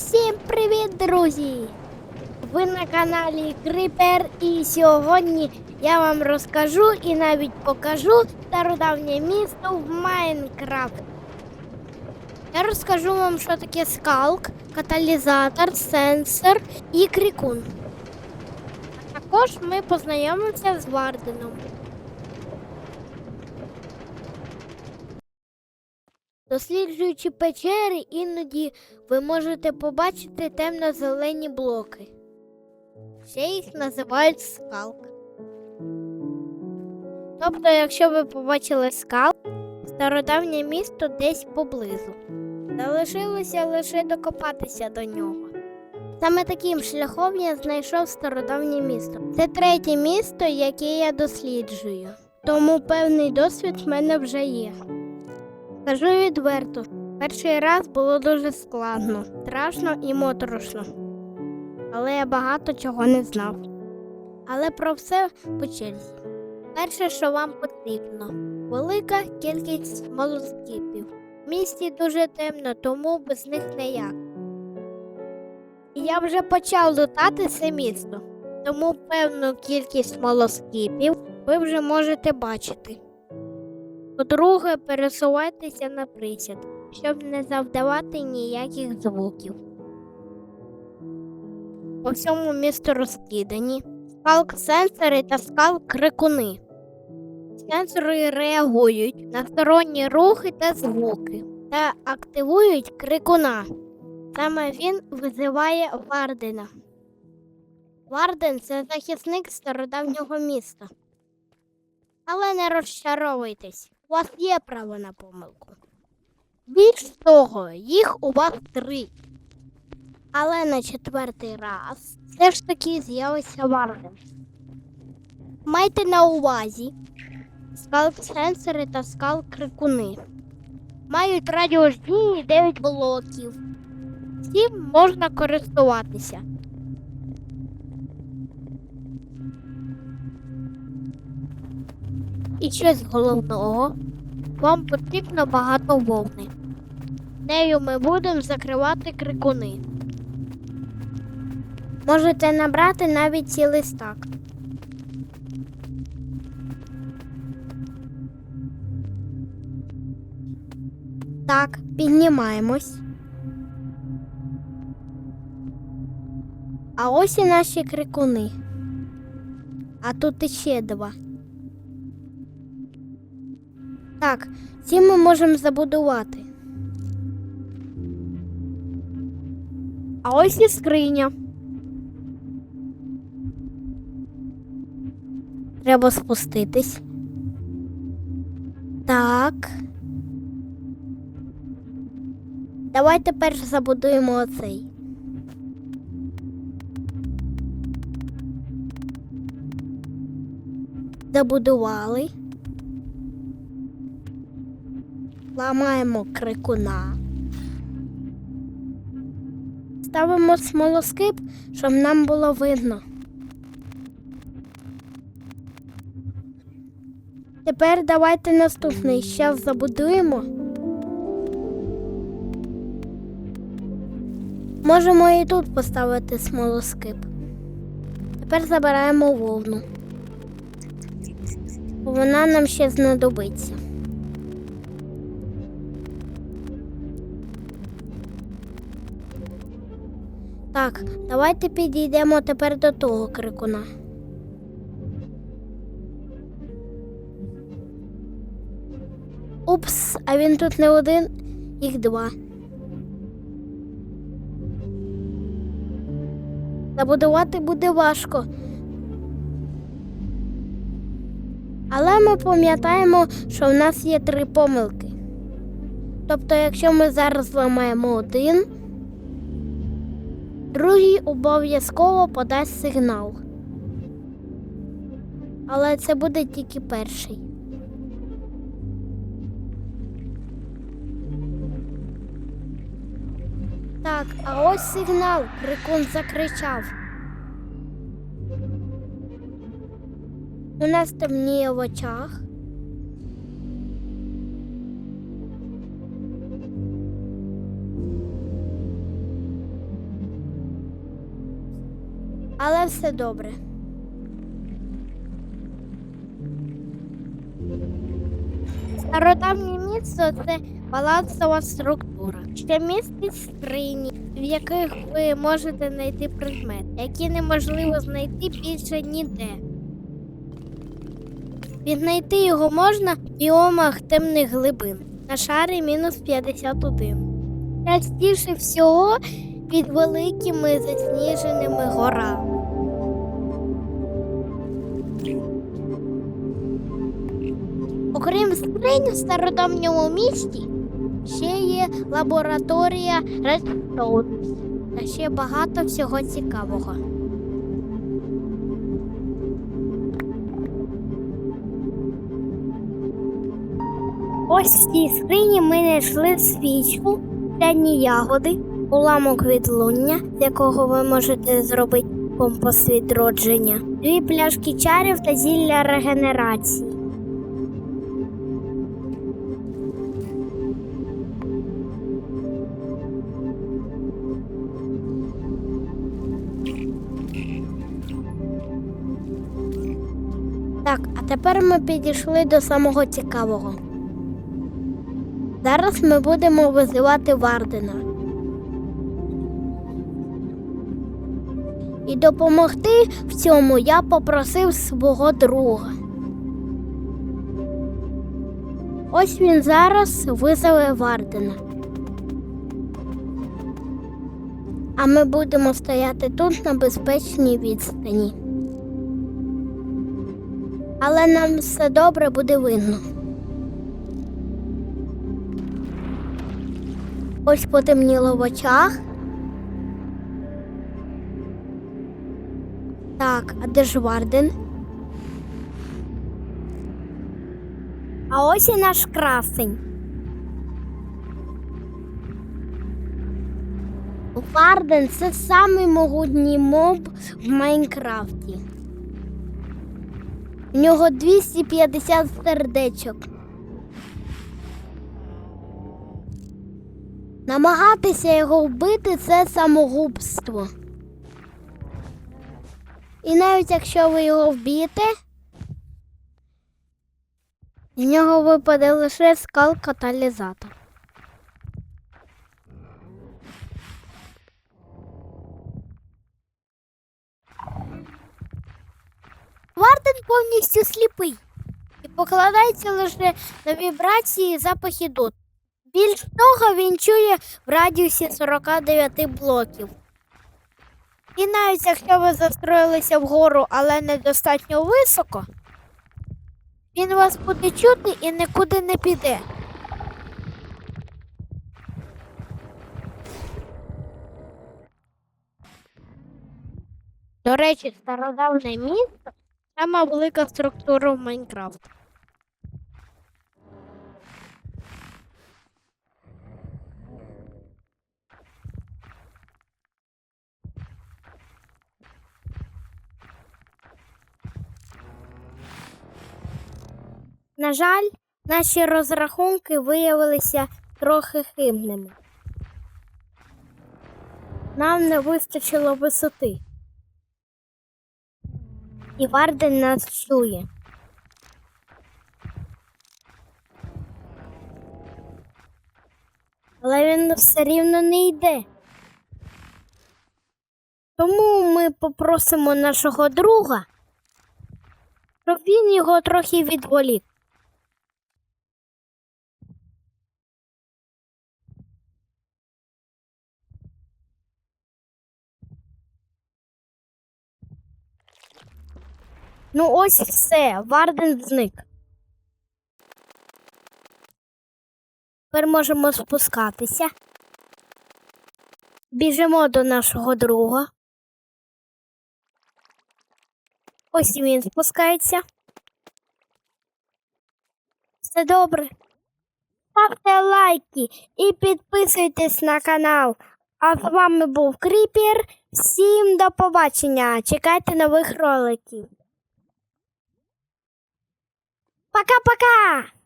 Всім привіт, друзі! Ви на каналі Крипер і сьогодні я вам розкажу і навіть покажу стародавнє місто в Майнкрафт. Я розкажу вам, що таке скалк, каталізатор, сенсор і крикун. А також ми познайомимося з Варденом. Досліджуючи печери, іноді ви можете побачити темно-зелені блоки. Ще їх називають скалк. Тобто, якщо ви побачили скалк, стародавнє місто десь поблизу. Залишилося лише докопатися до нього. Саме таким шляхом я знайшов стародавнє місто. Це третє місто, яке я досліджую. Тому певний досвід в мене вже є. Скажу відверто, перший раз було дуже складно, страшно і моторошно. Але я багато чого не знав. Але про все по черзі. Перше, що вам потрібно, велика кількість молоскипів. В місті дуже темно, тому без них ніяк. І я вже почав лутати це місто, тому певну кількість молоскипів ви вже можете бачити. По-друге, пересувайтеся на присід, щоб не завдавати ніяких звуків. По всьому місту розкидані скалк-сенсори та скалк-крикуни. Сенсори реагують на сторонні рухи та звуки та активують крикуна. Саме він визиває Вардена. Варден це захисник стародавнього міста. Але не розчаровуйтесь, у вас є право на помилку. Більш того, їх у вас три. Але на четвертий раз все ж таки з'явиться Варден. Майте на увазі скалп-сенсори та скалп-крикуни. Мають радіус дії 9 блоків. Цим можна користуватися. І щось головного. Вам потрібно багато вовни. Нею ми будемо закривати крикуни. Можете набрати навіть цілий стак. Так, піднімаємось. А ось і наші крикуни. А тут іще два. Так, ці ми можемо забудувати. А ось і скриня. Треба спуститись. Так. Давайте перш забудуємо оцей. Забудували. Ламаємо крикуна. Ставимо смолоскип, щоб нам було видно. Тепер давайте наступний. Зараз забудуємо. Можемо і тут поставити смолоскип. Тепер забираємо вовну. бо Вона нам ще знадобиться. Так, давайте підійдемо тепер до того крикуна. Упс, а він тут не один, їх два. Забудувати буде важко. Але ми пам'ятаємо, що в нас є три помилки. Тобто, якщо ми зараз зламаємо один, другий обов'язково подасть сигнал. Але це буде тільки перший. Так, а ось сигнал. Крикун закричав. У нас темніє в очах. Але все добре. Стародавнє місто це балансова структура, що містить скрині, в яких ви можете знайти предмет, які неможливо знайти більше ніде. Віднайти його можна в біомах темних глибин на шарі мінус 51. Частіше всього під великими засніженими горами. Окрім скринь в стародавньому місті, ще є лабораторія Redstone та ще багато всього цікавого. Ось в цій скрині ми знайшли свічку, денні ягоди, уламок відлуння, з якого ви можете зробити компас відродження, дві пляшки чарів та зілля регенерації. Тепер ми підійшли до самого цікавого. Зараз ми будемо визивати Вардена. І допомогти в цьому я попросив свого друга. Ось він зараз визове Вардена. А ми будемо стояти тут на безпечній відстані. Але нам все добре буде видно. Ось потемніло в очах. Так, а де ж Варден? А ось і наш красень. Варден це самий могутній моб в Майнкрафті. У нього 250 сердечок. Намагатися його вбити це самогубство. І навіть якщо ви його вб'єте, з нього випаде лише скал каталізатор. Варден повністю сліпий і покладається лише на вібрації і запахи дот. Більш того, він чує в радіусі 49 блоків. І навіть якщо ви застроїлися вгору, але недостатньо високо, він вас буде чути і нікуди не піде. До речі, стародавне місто сама велика структура в Майнкрафт. На жаль, наші розрахунки виявилися трохи хибними. Нам не вистачило висоти. І Варден нас чує. Але він все рівно не йде. Тому ми попросимо нашого друга, щоб він його трохи відволік. Ну ось все, Варден зник. Тепер можемо спускатися. Біжимо до нашого друга. Ось він спускається. Все добре. Ставте лайки і підписуйтесь на канал. А з вами був Кріпер. Всім до побачення. Чекайте нових роликів. Пока-пока!